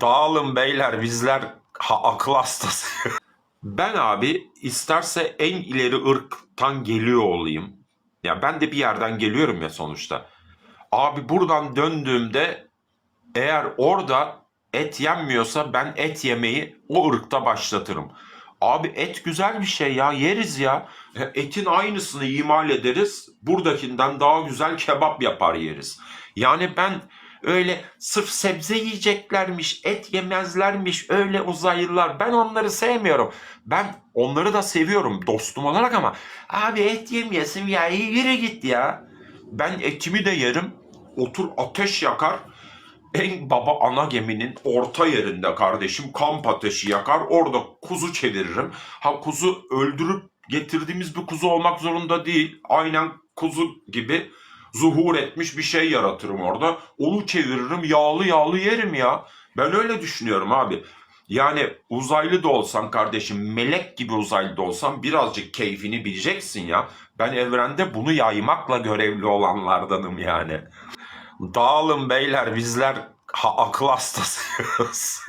Dağılın beyler bizler ha, akıl hastası. ben abi isterse en ileri ırktan geliyor olayım. Ya ben de bir yerden geliyorum ya sonuçta. Abi buradan döndüğümde eğer orada et yenmiyorsa ben et yemeyi o ırkta başlatırım. Abi et güzel bir şey ya yeriz ya. E, Etin aynısını imal ederiz. Buradakinden daha güzel kebap yapar yeriz. Yani ben öyle sırf sebze yiyeceklermiş, et yemezlermiş öyle uzaylılar. Ben onları sevmiyorum. Ben onları da seviyorum dostum olarak ama abi et yemiyorsun ya yürü git ya. Ben etimi de yerim. Otur ateş yakar. En baba ana geminin orta yerinde kardeşim kamp ateşi yakar. Orada kuzu çeviririm. Ha kuzu öldürüp getirdiğimiz bir kuzu olmak zorunda değil. Aynen kuzu gibi zuhur etmiş bir şey yaratırım orada. Onu çeviririm yağlı yağlı yerim ya. Ben öyle düşünüyorum abi. Yani uzaylı da olsan kardeşim melek gibi uzaylı da olsan birazcık keyfini bileceksin ya. Ben evrende bunu yaymakla görevli olanlardanım yani. Dağılın beyler bizler ha, akıl hastasıyız.